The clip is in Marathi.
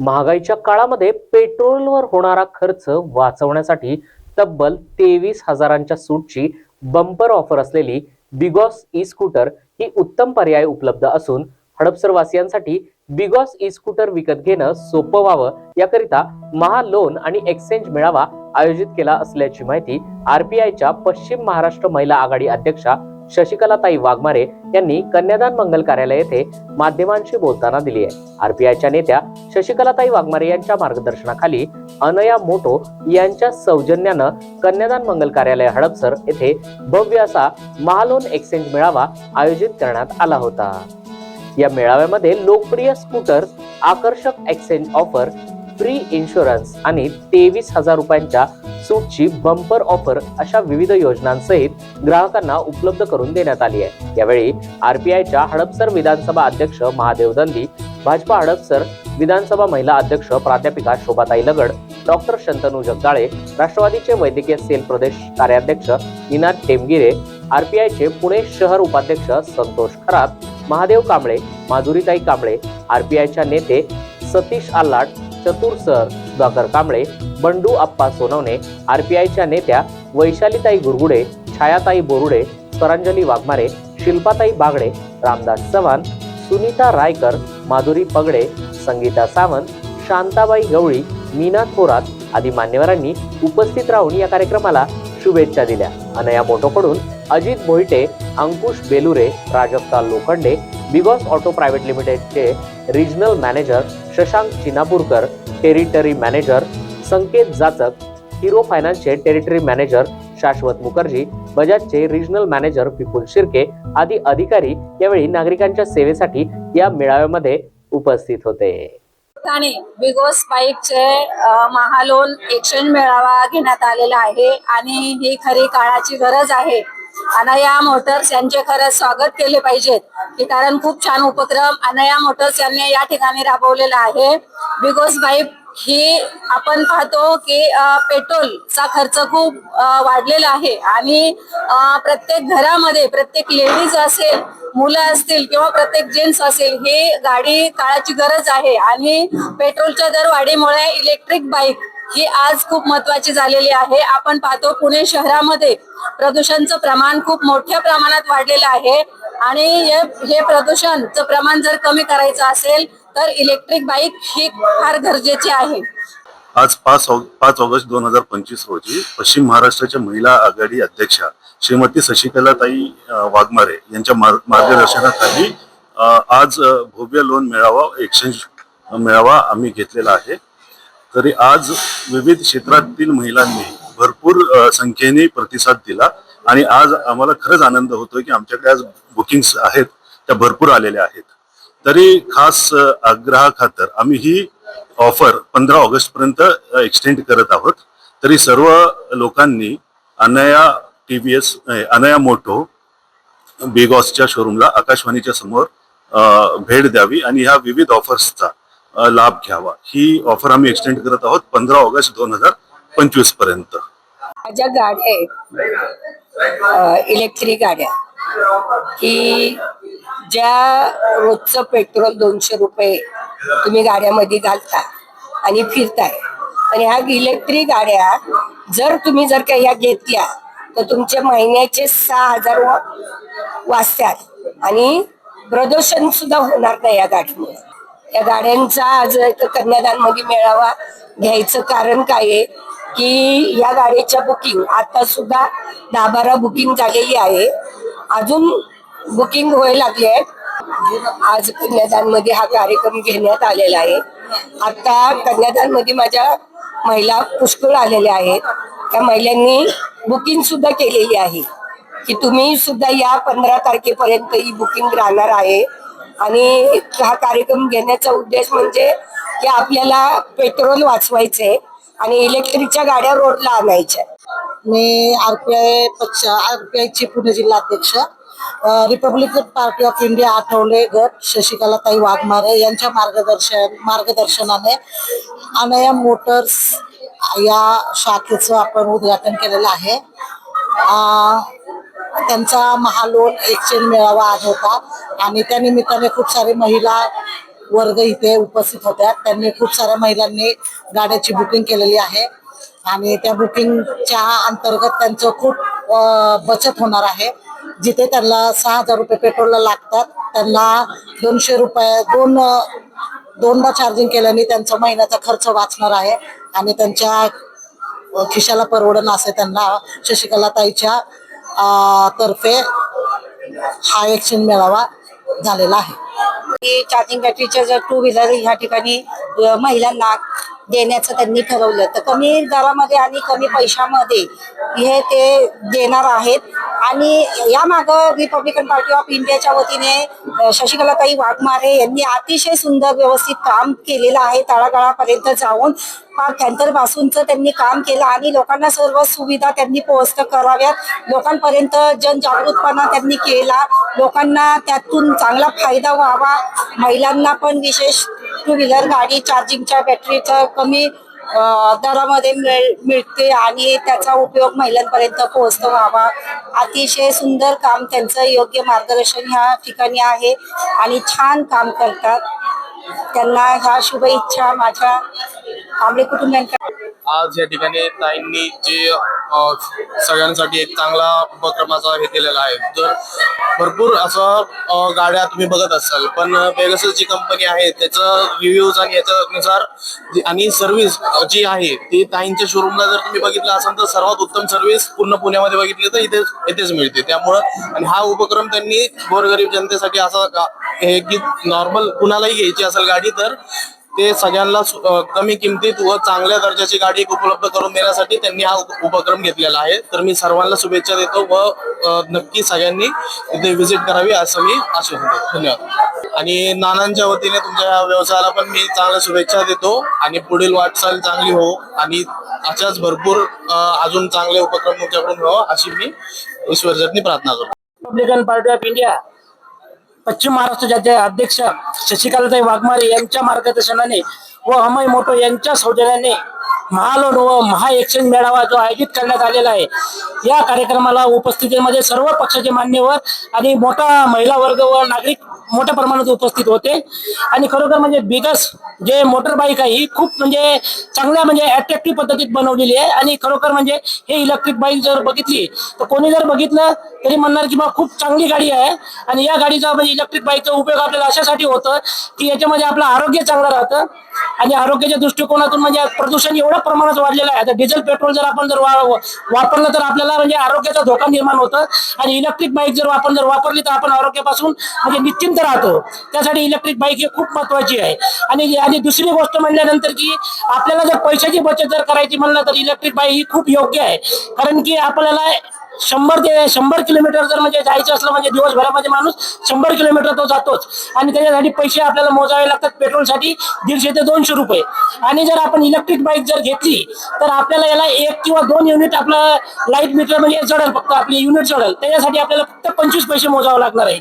महागाईच्या काळामध्ये पेट्रोलवर होणारा खर्च वाचवण्यासाठी तब्बल तेवीस हजारांच्या सूटची बंपर ऑफर असलेली बिगॉस ई स्कूटर ही उत्तम पर्याय उपलब्ध असून हडपसर वासियांसाठी बिगॉस ई स्कूटर विकत घेणं सोपं व्हावं याकरिता महालोन आणि एक्सचेंज मेळावा आयोजित केला असल्याची माहिती आरपीआयच्या पश्चिम महाराष्ट्र महिला आघाडी अध्यक्षा शशिकलाताई वाघमारे यांनी कन्यादान मंगल कार्यालय येथे माध्यमांशी बोलताना दिली आहे. आरपीआयच्या नेत्या शशिकलाताई वाघमारे यांच्या मार्गदर्शनाखाली अनया मोटो यांच्या सौजन्यानं कन्यादान मंगल कार्यालय हडपसर येथे भव्य असा महालोन एक्सचेंज मेळावा आयोजित करण्यात आला होता. या मेळाव्यामध्ये लोकप्रिय स्कूटर्स आकर्षक एक्सचेंज ऑफर फ्री इन्शुरन्स आणि तेवीस हजार रुपयांच्या सूटची बंपर ऑफर अशा विविध योजनांसहित ग्राहकांना उपलब्ध करून देण्यात आली आहे. यावेळी आरपीआयच्या हडपसर विधानसभा अध्यक्ष महादेव दंदी भाजपा हडपसर विधानसभा महिला अध्यक्ष प्राध्यापिका शोभाताई लगड डॉक्टर शंतनू जगदाळे राष्ट्रवादीचे वैद्यकीय सेल प्रदेश कार्याध्यक्ष निनाद टेमगिरे आरपीआयचे पुणे शहर उपाध्यक्ष संतोष खरात महादेव कांबळे माधुरीताई कांबळे आरपीआयच्या नेते सतीश आल्लाट चतुर सर सुधाकर कांबळे बंडू आप्पा सोनवणे आरपीआयच्या नेत्या वैशालीताई गुरगुडे छायाताई बोरुडे स्वरांजली वाघमारे शिल्पाताई बागडे रामदास चव्हाण सुनीता रायकर माधुरी पगडे संगीता सावंत शांताबाई गवळी मीना थोरात आदी मान्यवरांनी उपस्थित राहून या कार्यक्रमाला शुभेच्छा दिल्या. Anaya मोटोकडून Ajit Mohite Ankush Belure Prajakta Lokhande BGauss auto private लिमिटेडचे regional manager Shashank Chinapurkar territory manager Sanket Jachak Hero फायनान्सचे टेरिटरी मॅनेजर शाश्वत मुखर्जी बजाजचे रिजनल मॅनेजर विपुल शिर्के आदी अधिकारी यावेळी नागरिकांच्या सेवेसाठी या मेळाव्यामध्ये उपस्थित होते. बिगॉस बिगोस बाईकचे महालोन एक्सचेंज मेळावा घेण्यात आलेला आहे आणि ही खरी काळाची गरज आहे. अनया मोटर्स यांचे खरंच स्वागत केले पाहिजेत की कारण खूप छान उपक्रम अनया मोटर्स यांनी या ठिकाणी राबवलेला आहे. बिकॉज बाईक ही आपण पाहतो की पेट्रोलचा खर्च खूप वाढलेला आहे आणि प्रत्येक घरामध्ये प्रत्येक लेडीज असेल मुलं असतील किंवा प्रत्येक जेंट्स असेल हे गाडी काळाची गरज आहे. आणि पेट्रोलच्या दरवाढीमुळे इलेक्ट्रिक बाईक ही आज खूप महत्वाची झालेली आहे. आपण पाहतो पुणे शहरामध्ये प्रदूषणचं प्रमाण खूप मोठ्या प्रमाणात वाढलेलं आहे. आणि हे प्रदूषणचं प्रमाण जर कमी करायचं असेल तर इलेक्ट्रिक बाईक ही फार गरजेची आहे. आज पाच पाच ऑगस्ट दोन हजार पंचवीस रोजी पश्चिम महाराष्ट्राच्या महिला आघाडी अध्यक्षा श्रीमती शशिकलाताई वाघमारे यांच्या मार्गदर्शनाखाली आज भव्य लोन मेळावा एक्सचेंज मेळावा आम्ही घेतलेला आहे. तरी आज विविध क्षेत्रातील महिलांनी भरपूर संख्येने प्रतिसाद दिला आणि आज आम्हाला खरंच आनंद होतोय की आमच्याकडे आज बुकिंग्स आहेत त्या भरपूर आलेल्या आहेत. तरी खास आग्रहाखातर आम्ही ही ऑफर पंधरा ऑगस्ट पर्यंत एक्सटेंड करत आहोत. तरी सर्व लोकांनी Anaya T V S Anaya Moto बेगॉसच्या शोरूमला आकाशवाणीच्या समोर भेट द्यावी आणि ह्या विविध ऑफर्सचा लाभ घ्यावा. ही ऑफर आम्ही एक्सटेंड करत आहोत पंधरा ऑगस्ट दोन हजार पंचवीसपर्यंत. ज्या गाड्या आहेत इलेक्ट्रिक गाड्या. की ज्या रोजचं पेट्रोल दोनशे रुपये तुम्ही गाड्यामध्ये घालता आणि फिरताय आणि ह्या इलेक्ट्रिक गाड्या जर तुम्ही जर का ह्या घेतल्या तर तुमचे महिन्याचे सहा हजार वाचतात आणि प्रदूषण सुद्धा होणार नाही या गाडीमुळे. या गाड्यांचा आज एक कन्यादानमध्ये मेळावा घ्यायचं कारण काय आहे की या गाडीच्या बुकिंग आता सुद्धा दहा बारा बुकिंग झालेली आहे. अजून बुकिंग व्हायला लागली आहेत. आज कन्यादानमध्ये हा कार्यक्रम घेण्यात आलेला आहे. आता कन्यादानमध्ये माझ्या महिला पुष्कळ आलेल्या आहेत. त्या महिलांनी बुकिंग सुद्धा केलेली आहे. की तुम्ही सुद्धा या पंधरा तारखेपर्यंत ही बुकिंग राहणार आहे. आणि हा कार्यक्रम घेण्याचा उद्देश म्हणजे की आपल्याला पेट्रोल वाचवायचे आणि इलेक्ट्रिकच्या गाड्या रोडला आणायच्या. मी आर पी आय पक्ष आयचे पुणे जिल्हा अध्यक्ष Republican Party of India Athawale गट शशिकलाताई वाघमारे यांच्या मार्गदर्शन मार्गदर्शनाने अनया मोटर्स या शाखेचं आपण उद्घाटन केलेलं आहे. त्यांचा महालोन एक्सचेंज मेळावा आज होता. आणि त्या निमित्ताने खूप सारे महिला वर्ग इथे उपस्थित होत्या. त्यांनी खूप साऱ्या महिलांनी गाड्याची बुकिंग केलेली आहे. आणि त्या बुकिंगच्या अंतर्गत त्यांचं खूप बचत होणार आहे. जिथे त्यांना सहा हजार रुपये पेट्रोलला लागतात त्यांना दोनशे रुपये दोन दोनदा चार्जिंग केल्याने त्यांचा महिन्याचा खर्च वाचणार आहे. आणि त्यांच्या खिशाला परवडणं असे त्यांना शशिकला ताईच्या तर्फे हा एक्शन मेळावा झालेला आहे. चार्जिंग बॅटरीच्या जर टू व्हीलर ह्या ठिकाणी महिलांना देण्याचं त्यांनी ठरवलं. तर कमी दरामध्ये आणि कमी पैशामध्ये हे ते देणार आहेत. आणि या मागं रिपब्लिकन पार्टी ऑफ इंडियाच्या वतीने शशिकलाताई वाघमारे यांनी अतिशय सुंदर व्यवस्थित काम केलेलं आहे तळागाळापर्यंत जाऊन. फार कॅन्टर पासूनचं त्यांनी काम केलं आणि लोकांना सर्व सुविधा त्यांनी पोहोचत कराव्यात. लोकांपर्यंत जनजागृतपणा त्यांनी केला. लोकांना त्यातून चांगला फायदा व्हावा. महिलांना पण विशेष टू व्हीलर गाडी चार्जिंगच्या बॅटरीचा कमी दरामध्ये मिळ मिळते आणि त्याचा उपयोग महिलांपर्यंत पोहोचतो. व्हावा अतिशय सुंदर काम त्यांचं योग्य मार्गदर्शन ह्या ठिकाणी आहे आणि छान काम करतात. त्यांना ह्या शुभ इच्छा माझ्या कांबळे कुटुंबियांकडे. आज या ठिकाणी ताईंनी जे सगळ्यांसाठी एक चांगला उपक्रमाचा हे केलेला आहे. तर भरपूर असं गाड्या तुम्ही बघत असाल पण पेगासस जी कंपनी आहे त्याचं रिव्ह्यूज आणि याच्यानुसार आणि सर्व्हिस जी आहे ती ताईंच्या शोरूमला जर तुम्ही बघितलं असाल तर सर्वात उत्तम सर्व्हिस पूर्ण पुण्यामध्ये बघितली तर इथेच इथेच मिळते. त्यामुळं आणि हा उपक्रम त्यांनी गोरगरीब जनतेसाठी असा हे की नॉर्मल कुणालाही घ्यायची असेल गाडी तर ते सगळ्यांना कमी किमतीत व चांगल्या दर्जाची गाडी उपलब्ध करून देण्यासाठी त्यांनी हा उपक्रम घेतलेला आहे. तर मी सर्वांना शुभेच्छा देतो व नक्की सगळ्यांनी तिथे व्हिजिट करावी असं मी आशा देतो. धन्यवाद. आणि नानांच्या वतीने तुमच्या व्यवसायाला पण मी चांगल्या शुभेच्छा देतो आणि पुढील वाटचाल चांगली हो आणि अशाच भरपूर अजून चांगले उपक्रम तुमच्याकडून हो अशी मी ईश्वरचरणी प्रार्थना करतो. रिपब्लिकन पार्टी ऑफ इंडिया पश्चिम महाराष्ट्राचे अध्यक्ष शशिकांतताई वाघमारे यांच्या मार्गदर्शनाने व अमय मोटो यांच्या सौजन्याने महालोन व महा एक्सचेंज मेळावा जो आयोजित करण्यात आलेला आहे या कार्यक्रमाला उपस्थितीमध्ये सर्व पक्षाचे मान्यवर आणि मोठा महिला वर्ग व नागरिक मोठ्या प्रमाणात उपस्थित होते. आणि खरोखर म्हणजे बिगस जे मोटर बाईक आहे ही खूप म्हणजे चांगल्या म्हणजे अट्रॅक्टिव्ह पद्धतीत बनवलेली आहे. आणि खरोखर म्हणजे हे इलेक्ट्रिक बाईक जर बघितली तर कोणी जर बघितलं तरी म्हणणार की बा खूप चांगली गाडी आहे. आणि या गाडीचा म्हणजे इलेक्ट्रिक बाईकचा उपयोग आपल्याला अशासाठी होतं की याच्यामध्ये आपलं आरोग्य चांगलं राहतं. आणि आरोग्याच्या दृष्टिकोनातून म्हणजे प्रदूषण एवढ्या प्रमाणात वाढलेलं आहे. आता डिझेल पेट्रोल जर आपण जर वा- वापरलं तर आपल्याला म्हणजे आरोग्याचा धोका निर्माण होतं आणि इलेक्ट्रिक बाईक जर आपण जर वापरली तर आपण आरोग्यापासून म्हणजे निश्चिंत राहतो. त्यासाठी इलेक्ट्रिक बाईक ही खूप महत्वाची आहे. आणि आणि दुसरी गोष्ट म्हणल्यानंतर की आपल्याला जर पैशाची बचत जर करायची म्हणलं तर इलेक्ट्रिक बाईक ही खूप योग्य आहे. कारण की आपल्याला शंभर ते शंभर किलोमीटर जर म्हणजे जायचं असलं म्हणजे दिवसभरामध्ये माणूस शंभर किलोमीटर तो जातोच. आणि त्याच्यासाठी पैसे आपल्याला मोजावे लागतात पेट्रोलसाठी दीडशे ते दोनशे रुपये. आणि जर आपण इलेक्ट्रिक बाईक जर घेतली तर आपल्याला याला एक किंवा दोन युनिट आपलं लाइट मीटर म्हणजे चढल फक्त आपली युनिट चढल त्याच्यासाठी आपल्याला फक्त पंचवीस पैसे मोजावं लागणार आहे